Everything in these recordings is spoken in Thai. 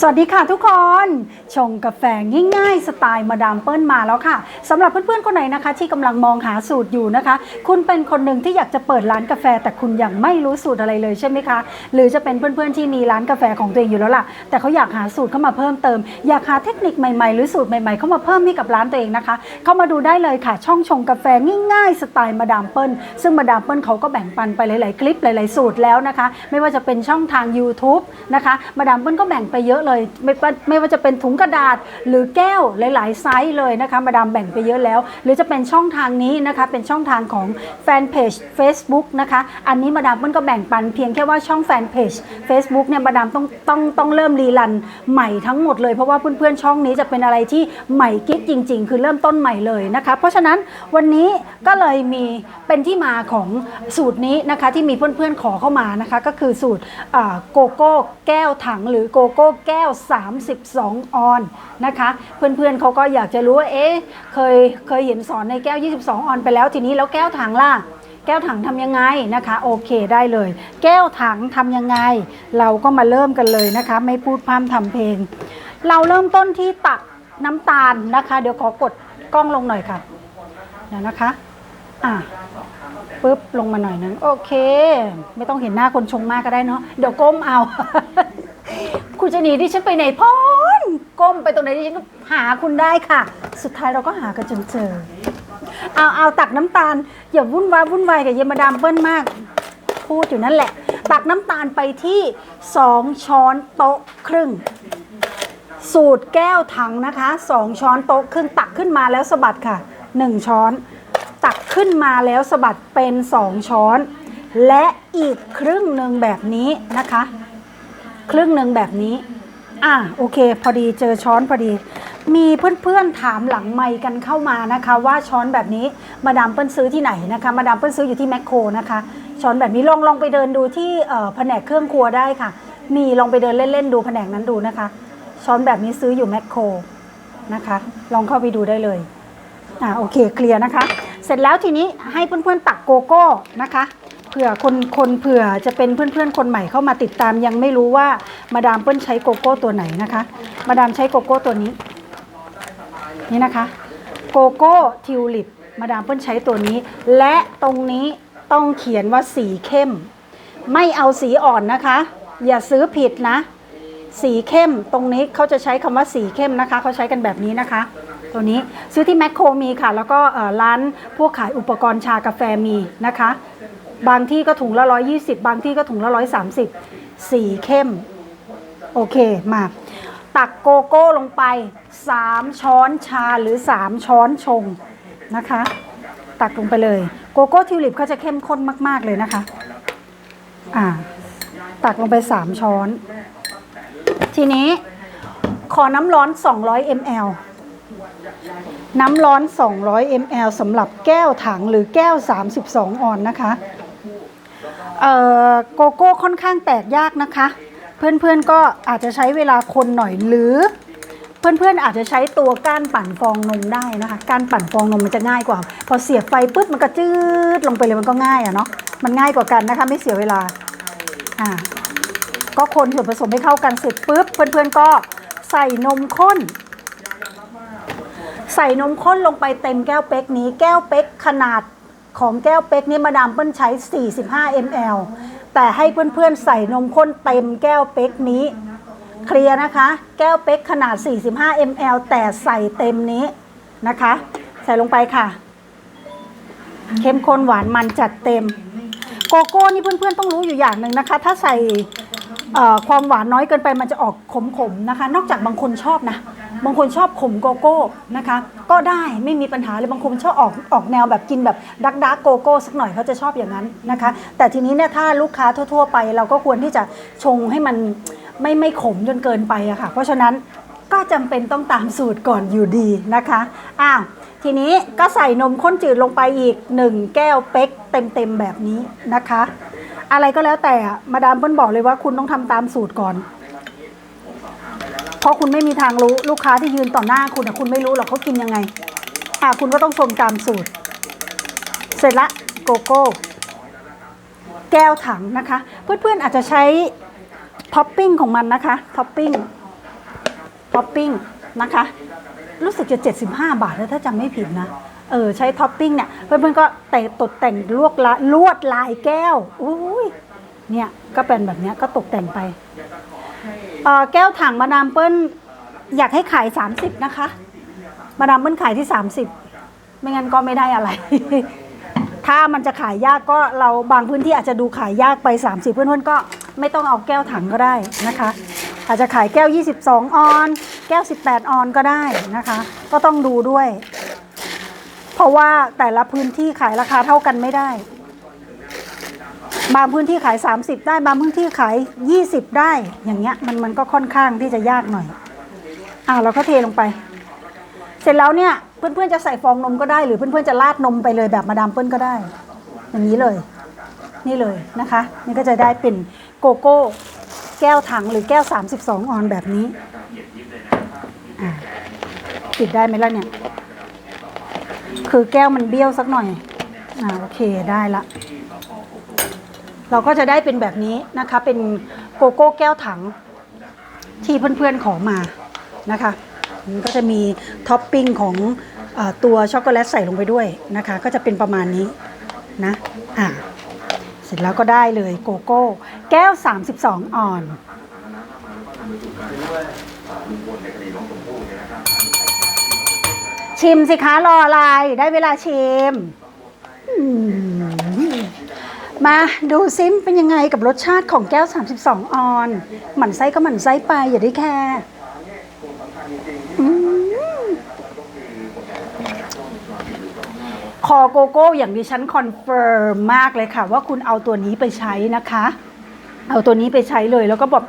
สวัสดีค่ะทุกคน ชงกาแฟง่ายๆ สไตล์มาดามเปิ้ลมาแล้วค่ะสำหรับเพื่อนๆคนไหนนะคะ ที่กำลังมองหาสูตรอยู่นะคะ คุณเป็นคนหนึ่งที่อยากจะเปิดร้านกาแฟ แต่คุณยังไม่รู้สูตรอะไรเลยใช่ไหมคะ หรือจะเป็นเพื่อนๆที่มีร้านกาแฟของตัวเองอยู่แล้วล่ะ แต่เขาอยากหาสูตรเข้ามาเพิ่มเติม อยากหาเทคนิคใหม่ๆ หรือสูตรใหม่ๆเข้ามาเพิ่มให้กับร้านตัวเองนะคะ เข้ามาดูได้เลยค่ะ ช่องชงกาแฟง่ายๆ สไตล์มาดามเปิ้ลซึ่งมาดามเปิ้ลเขาก็แบ่งปันไปหลายๆคลิปหลายๆสูตรแล้วนะคะ ไม่ว่าจะเป็นช่องทาง YouTube นะคะ มาดามเปิ้ลก็แบ่งไปเยอะเลย ไม่ว่าไม่ว่าจะเป็นถุงกระดาษหรือแก้วหลาย ๆ ไซส์เลยนะคะ มาดามแบ่งไปเยอะแล้ว หรือจะเป็นช่องทางนี้นะคะ เป็นช่องทางของแฟนเพจ Facebook นะคะ อันนี้มาดามเปิ้ลก็แบ่งปันเพียงแค่ว่าช่องแฟนเพจ Facebook เนี่ยมาดามต้องต้องต้องเริ่มรีรันใหม่ทั้งหมดเลยเพราะว่าเพื่อนๆช่องนี้จะเป็นอะไรที่ใหม่กิ๊กจริง ๆ คือเริ่มต้นใหม่เลยนะคะ เพราะฉะนั้นวันนี้ก็เลยมีเป็นที่มาของสูตรนี้นะคะที่มีเพื่อนๆขอเข้ามานะคะก็คือสูตรโกโก้แก้วถังหรือโกโก้แก้ว 32 ออนนะคะเพื่อนๆเขาก็อยากจะรู้ว่าเอ๊ะเคยเคยเห็นสอนในแก้ว 22 ออนไปแล้วทีนี้แล้วแก้วถังล่ะแก้วถังทำยังไงนะคะโอเคได้เลย แก้วถังทำยังไง เราก็มาเริ่มกันเลยนะคะ ไม่พูดพร่ำทำเพลง เราเริ่มต้นที่ตักน้ำตาลนะคะ เดี๋ยวขอกดกล้องลงหน่อยค่ะเดี๋ยวนะคะ อะปุ๊บลงมาหน่อยนึงโอเค ไม่ต้องเห็นหน้าคนชงมากก็ได้เนาะเดี๋ยวก้มเอา คุณจะหนีดิฉันไปไหนพ้นก้มไปตรงไหนดิฉันก็หาคุณได้ค่ะ สุดท้ายเราก็หากันจนเจอเอาเอาตักน้ำตาล อย่าวุ่นวายวุ่นวายกับเยมาดามเปิ้ลมาก พูดอยู่นั่นแหละ ตักน้ำตาลไปที่2ช้อนโต๊ะครึ่ง สูตรแก้วถังนะคะ2ช้อนโต๊ะครึ่งตักขึ้นมาแล้วสะบัดค่ะ1ช้อน ตักขึ้นมาแล้วสะบัดเป็น 2 ช้อน และอีกครึ่งหนึ่งแบบนี้นะคะ ครึ่งหนึ่งแบบนี้ อะโอเค พอดีเจอช้อนพอดี มีเพื่อนๆถามหลังไมค์กันเข้ามานะคะ ว่าช้อนแบบนี้มาดามเปิ้ลซื้อที่ไหนนะคะ มาดามเปิ้ลซื้ออยู่ที่แมคโครนะคะ ช้อนแบบนี้ลองลองไปเดินดูที่แผนกเครื่องครัวได้ค่ะ มีลองไปเดินเล่นๆดูแผนกนั้นดูนะคะ ช้อนแบบนี้ซื้ออยู่แมคโครนะคะ ลองเข้าไปดูได้เลยอ่าโอเคเคลียร์นะคะ เสร็จแล้วทีนี้ให้เพื่อนๆตักโกโก้นะคะเผื่อคนคนเผื่อจะเป็นเพื่อนๆคนใหม่เข้ามาติดตามยังไม่รู้ว่ามาดามเปิ้ลใช้โกโก้ตัวไหนนะคะ มาดามใช้โกโก้ตัวนี้ นี่นะคะ โกโก้ทิวลิปมาดามเปิ้ลใช้ตัวนี้ และตรงนี้ต้องเขียนว่าสีเข้ม ไม่เอาสีอ่อนนะคะ อย่าซื้อผิดนะ สีเข้มตรงนี้เขาจะใช้คำว่าสีเข้มนะคะ เขาใช้กันแบบนี้นะคะ ตัวนี้ซื้อที่แมคโครมีค่ะ แล้วก็ร้านพวกขายอุปกรณ์ชากาแฟมีนะคะ บางที่ก็ถุงละ120บางที่ก็ถุงละ130สีเข้ม โอเคมาตักโกโก้ลงไป 3 ช้อนชาหรือ 3 ช้อนชงนะคะ ตักลงไปเลย โกโก้ทิวลิปเขาจะเข้มข้นมาก ๆ เลยนะคะอ่าตักลงไป 3 ช้อน ทีนี้ขอน้ำร้อน 200 ml น้ำร้อน 200 ml สำหรับแก้วถังหรือแก้ว 32 ออนนะคะโกโก้ค่อนข้างแตกยากนะคะ เพื่อนๆก็อาจจะใช้เวลาคนหน่อยหรือ เพื่อนๆอาจจะใช้ตัวก้านปั่นฟองนมได้นะคะก้านปั่นฟองนมมันจะง่ายกว่า พอเสียบไฟปุ๊บมันก็จืดลงไปเลยมันก็ง่ายอะเนาะมันง่ายกว่ากันนะคะ ไม่เสียเวลาอ่าก็คนส่วนผสมให้เข้ากันเสร็จปุ๊บเพื่อนๆก็ใส่นมข้น ใส่นมข้นลงไปเต็มแก้วเป๊กนี้ แก้วเป๊กขนาดของแก้วเป๊กนี้มาดามเปิ้ลใช้ 45 ml แต่ให้เพื่อนๆใส่นมข้นเต็มแก้วเป๊กนี้ เคลียร์นะคะ แก้วเป๊กขนาด 45 ml แต่ใส่เต็มนี้นะคะ ใส่ลงไปค่ะ เข้มข้นหวานมันจัดเต็ม โกโก้นี่เพื่อนๆต้องรู้อยู่อย่างหนึ่งนะคะ ถ้าใส่ความหวานน้อยเกินไปมันจะออกขมๆนะคะ นอกจากบางคนชอบนะ บางคนชอบขมโกโก้นะคะ ก็ได้ไม่มีปัญหาเลยบางคนชอบออกออกแนวแบบกินแบบดักดักโกโก้สักหน่อยเขาจะชอบอย่างนั้นนะคะ แต่ทีนี้เนี่ยถ้าลูกค้าทั่ว ๆ ไป เราก็ควรที่จะชงให้มันไม่ไม่ขมจนเกินไปอะค่ะ เพราะฉะนั้นก็จำเป็นต้องตามสูตรก่อนอยู่ดีนะคะอ้าวทีนี้ก็ใส่นมข้นจืดลงไปอีก 1 แก้วเป๊กเต็มๆแบบนี้นะคะ อะไรก็แล้วแต่อมาดามเปิ้ลบอกเลยว่าคุณต้องทำตามสูตรก่อน ราะคุณไม่มีทางรู้ลูกค้าที่ยืนต่อหน้าคุณคุณไม่รู้หรอกเขากินยังไงอะคุณก็ต้องชมตามสูตร เสร็จละโกโก้แก้วถังนะคะ เพื่อนๆอาจจะใช้ท็อปปิ้งของมันนะคะท็อปปิ้งท็อปปิ้งนะคะ รู้สึกจะ 75 บาทแล้วถ้าจำไม่ผิดนะ เออ ใช้ท็อปปิ้งเนี่ย เพื่อนๆก็แต่ตกแต่งลวดละลวดลายแก้วอุ้ยเนี่ย ก็เป็นแบบนี้ก็ตกแต่งไป เอ่อแก้วถังมาดามเปิ้ลอยากให้ขาย 30 นะคะ มาดามเปิ้ลขายที่ 30 ไม่งั้นก็ไม่ได้อะไร ถ้ามันจะขายยากก็เราบางพื้นที่อาจจะดูขายยากไป 30 เพื่อนๆก็ไม่ต้องเอาแก้วถังก็ได้นะคะ อาจจะขายแก้ว 22 ออน แก้ว 18 ออนก็ได้นะคะ ก็ต้องดูด้วย เพราะว่าแต่ละพื้นที่ขายราคาเท่ากันไม่ได้ บางพื้นที่ขาย 30 ได้บางพื้นที่ขาย 20 ได้อย่างเงี้ยมันมันก็ค่อนข้างที่จะยากหน่อยอ่าเราก็เทลงไป เสร็จแล้วเนี่ยเพื่อนๆจะใส่ฟองนมก็ได้ หรือเพื่อนๆจะราดนมไปเลยแบบมาดามเปิ้ลก็ได้ อย่างนี้เลย นี่เลยนะคะ นี่ก็จะได้เป็นโกโก้แก้วถังหรือแก้ว 32 ออนแบบนี้ปิดได้ไหมล่ะเนี่ย คือแก้วมันเบี้ยวสักหน่อยอ่าโอเคได้ละ เราก็จะได้เป็นแบบนี้นะคะ เป็นโกโก้แก้วถังที่เพื่อนๆขอมานะคะมันก็จะมีท็อปปิ้งของออตัวช็อกโกแลตใส่ลงไปด้วยนะคะ ก็จะเป็นประมาณนี้นะอ่าเสร็จแล้วก็ได้เลยโกโก้ แก้ว 32 ออนชิมสิคะรออะไร ได้เวลาชิม อืม มาดูซิมเป็นยังไงกับรสชาติของแก้ว 32 ออน หมั่นไส้ก็หมั่นไส้ไป อย่าได้แคร์คอโกโก้อย่างดิฉันคอนเฟิร์มมากเลยค่ะ ว่าคุณเอาตัวนี้ไปใช้นะคะ เอาตัวนี้ไปใช้เลยแล้วก็แบบ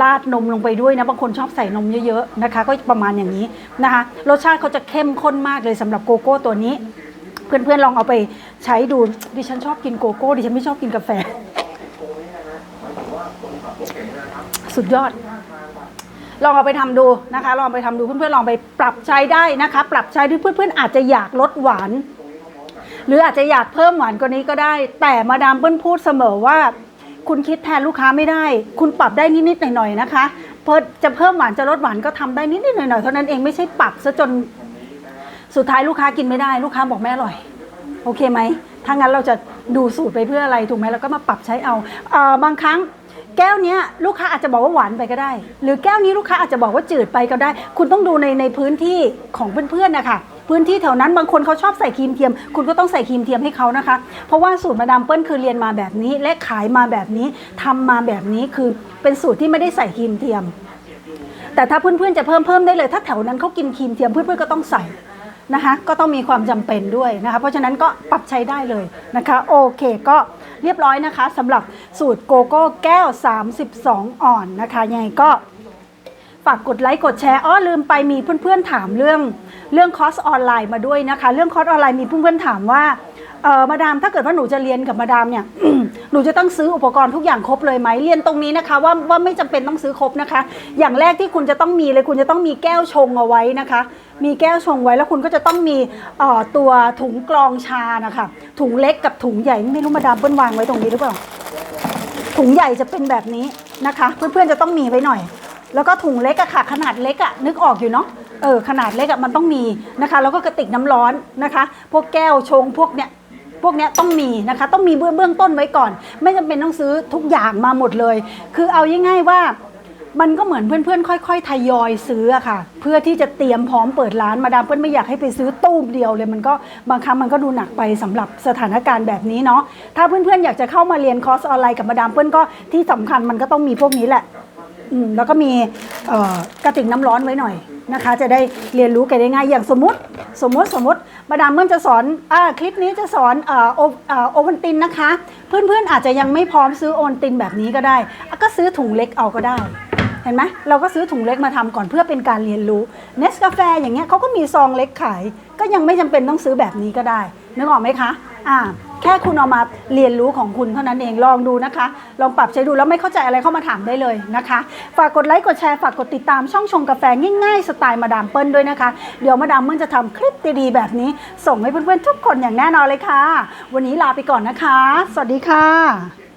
ราดนมลงไปด้วยนะ บางคนชอบใส่นมเยอะๆนะคะ ก็ประมาณอย่างนี้นะคะ รสชาติเขาจะเข้มข้นมากเลยสำหรับโกโก้ตัวนี้ เพื่อนๆลองเอาไป ใช้ดูดิฉันชอบกินโกโก้ ดิฉันไม่ชอบกินกาแฟ สุดยอด ลองเอาไปทำดูนะคะ ลองไปทำดูเพื่อนๆลองไปปรับใช้ได้นะคะ ปรับใช้ด้วยเพื่อนๆอาจจะอยากลดหวาน หรืออาจจะอยากเพิ่มหวานกว่านี้ก็ได้ แต่มาดามเปิ้ลพูดเสมอว่า คุณคิดแทนลูกค้าไม่ได้ คุณปรับได้นิดๆหน่อยๆนะคะเพิ่จะเพิ่มหวานจะลดหวานก็ทำได้นิดๆหน่อยๆเท่านั้นเองไม่ใช่ปรับซะจนสุดท้ายลูกค้ากินไม่ได้ ลูกค้าบอกไม่อร่อย โอเคไหมถ้างั้นเราจะดูสูตรไปเพื่ออะไรถูกไหมเราก็มาปรับใช้เอาเอ่อบางครั้งแก้วเนี้ยลูกค้าอาจจะบอกว่าหวานไปก็ได้ หรือแก้วนี้ลูกค้าอาจจะบอกว่าจืดไปก็ได้ คุณต้องดูในในพื้นที่ของเพื่อนๆนะคะพื้นที่แถวนั้นบางคนเขาชอบใส่ครีมเทียม คุณก็ต้องใส่ครีมเทียมให้เขานะคะ เพราะว่าสูตรมาดามเปิ้ลคือเรียนมาแบบนี้ และขายมาแบบนี้ทำมาแบบนี้คือเป็นสูตรที่ไม่ได้ใส่ครีมเทียม แต่ถ้าเพื่อนๆจะเพิ่มเพิ่มได้เลย ถ้าแถวนั้นเขากินครีมเทียมเพื่อนๆก็ต้องใส่ นะคะก็ต้องมีความจำเป็นด้วยนะคะเพราะฉะนั้นก็ปรับใช้ได้เลยนะคะโอเคก็เรียบร้อยนะคะสำหรับสูตรโกโก้แก้ว 32 อ่อนนะคะยังไงก็ฝากกดไลค์กดแชร์อ้อลืมไปมีเพื่อนๆถามเรื่องเรื่องคอร์สออนไลน์มาด้วยนะคะ เรื่องคอร์สออนไลน์มีเพื่อนๆถามว่า เออมาดามถ้าเกิดว่าหนูจะเรียนกับมาดามเนี่ย หนูจะต้องซื้ออุปกรณ์ทุกอย่างครบเลยไหมเรียนตรงนี้นะคะ ว่าว่าไม่จำเป็นต้องซื้อครบนะคะ อย่างแรกที่คุณจะต้องมีเลยคุณจะต้องมีแก้วชงเอาไว้นะคะ มีแก้วชงไว้แล้วคุณก็จะต้องมีเอ่อตัวถุงกรองชานะคะถุงเล็กกับถุงใหญ่ไม่รู้มาดามเปิ้ลวางไว้ตรงนี้หรือเปล่าถุงใหญ่จะเป็นแบบนี้นะคะ เพื่อนๆจะต้องมีไว้หน่อย แล้วก็ถุงเล็กอะค่ะ ขนาดเล็กอะนึกออกอยู่เนาะเออขนาดเล็กอะมันต้องมีนะคะ แล้วก็กระติกน้ำร้อนนะคะ พวกแก้วชงพวกเนี้ย พวกนี้ต้องมีนะคะ ต้องมีเบื้องเบื้องต้นไว้ก่อน ไม่จำเป็นต้องซื้อทุกอย่างมาหมดเลย คือเอาง่ายๆว่ามันก็เหมือนเพื่อนๆ ค่อยๆ ทยอยซื้ออะค่ะ เพื่อที่จะเตรียมพร้อมเปิดร้านมาดามเปิ้ลไม่อยากให้ไปซื้อตู้มเดียวเลย มันก็บางครั้งมันก็ดูหนักไปสำหรับสถานการณ์แบบนี้เนาะถ้าเพื่อนๆ อยากจะเข้ามาเรียนคอร์สออนไลน์กับมาดามเปิ้ลก็ที่สำคัญมันก็ต้องมีพวกนี้แหละอืแล้วก็มีกระติกน้ำร้อนไว้หน่อย นะคะ จะได้เรียนรู้กันได้ง่ายอย่างสมมติสมมติสมมติมาดามเมื่อจะสอนอ่าคลิปนี้จะสอนเอ่อโอเอ่อโอวันตินนะคะ เพื่อนๆอาจจะยังไม่พร้อมซื้อโอวันตินแบบนี้ก็ได้อะก็ซื้อถุงเล็กเอาก็ได้ เห็นไหมเราก็ซื้อถุงเล็กมาทำก่อนเพื่อเป็นการเรียนรู้เนสกาแฟอย่างเงี้ยเขาก็มีซองเล็กขาย ก็ยังไม่จำเป็นต้องซื้อแบบนี้ก็ได้นึกออกไหมคะอ่า แค่คุณเอามาเรียนรู้ของคุณเท่านั้นเองลองดูนะคะ ลองปรับใช้ดูแล้วไม่เข้าใจอะไรเข้ามาถามได้เลยนะคะ ฝากกดไลค์กดแชร์ฝากกดติดตามช่องชงกาแฟง่ายๆสไตล์มาดามเปิ้ลด้วยนะคะ เดี๋ยวมาดามเปิ้ลจะทำคลิปดีๆแบบนี้ ส่งให้เพื่อนๆทุกคนอย่างแน่นอนเลยค่ะ วันนี้ลาไปก่อนนะคะ สวัสดีค่ะ